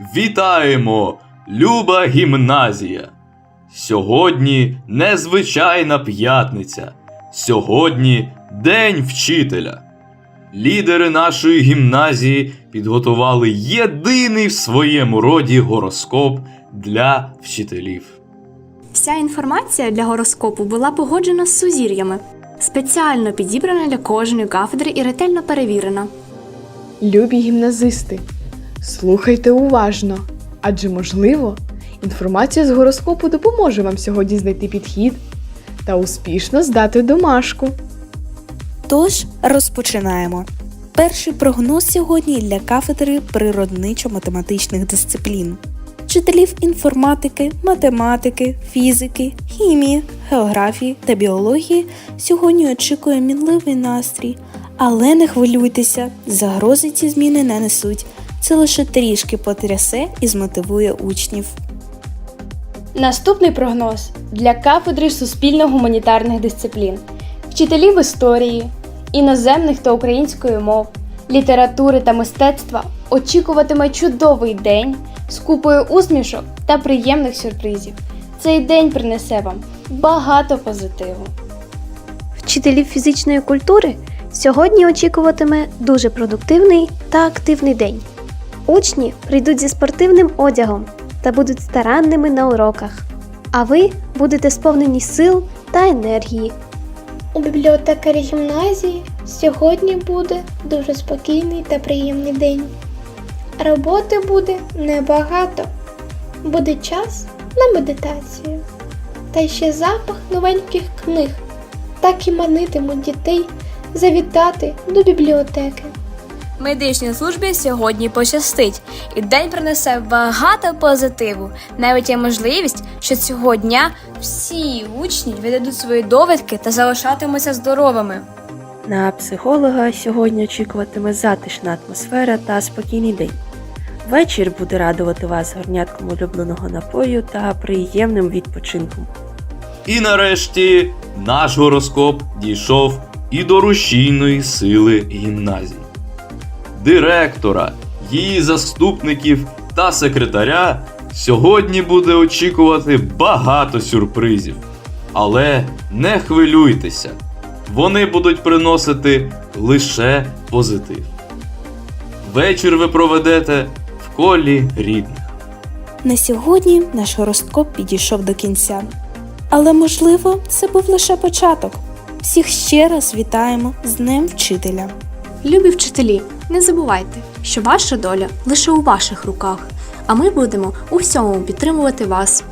Вітаємо, люба гімназія! Сьогодні незвичайна п'ятниця. Сьогодні День вчителя. Лідери нашої гімназії підготували єдиний в своєму роді гороскоп для вчителів. Вся інформація для гороскопу була погоджена з сузір'ями, спеціально підібрана для кожної кафедри і ретельно перевірена. Любі гімназисти, слухайте уважно, адже можливо, інформація з гороскопу допоможе вам сьогодні знайти підхід та успішно здати домашку. Тож розпочинаємо. Перший прогноз сьогодні для кафедри природничо-математичних дисциплін. Вчителів інформатики, математики, фізики, хімії, географії та біології сьогодні очікує мінливий настрій. Але не хвилюйтеся, загрози ці зміни не несуть. Це лише трішки потрясе і змотивує учнів. Наступний прогноз для кафедри суспільно-гуманітарних дисциплін, вчителів історії, іноземних та української мов, літератури та мистецтва очікуватиме чудовий день з купою усмішок та приємних сюрпризів. Цей день принесе вам багато позитиву. Вчителів фізичної культури сьогодні очікуватиме дуже продуктивний та активний день. Учні прийдуть зі спортивним одягом та будуть старанними на уроках, а ви будете сповнені сил та енергії. У бібліотекарі гімназії сьогодні буде дуже спокійний та приємний день. Роботи буде небагато. Буде час на медитацію. Та ще запах новеньких книг. Так і манитимуть дітей завітати до бібліотеки. Медичній службі сьогодні пощастить, і день принесе багато позитиву. Навіть є можливість, що цього дня всі учні віддадуть свої довідки та залишатимуться здоровими. На психолога сьогодні очікуватиме затишна атмосфера та спокійний день. Вечір буде радувати вас горнятком улюбленого напою та приємним відпочинком. І нарешті наш гороскоп дійшов і до рушійної сили гімназії. Директора, її заступників та секретаря сьогодні буде очікувати багато сюрпризів. Але не хвилюйтеся, вони будуть приносити лише позитив. Вечір ви проведете в колі рідних. На сьогодні наш гороскоп підійшов до кінця. Але можливо, це був лише початок. Всіх ще раз вітаємо з Днем Вчителя. Любі вчителі, не забувайте, що ваша доля лише у ваших руках, а ми будемо у всьому підтримувати вас.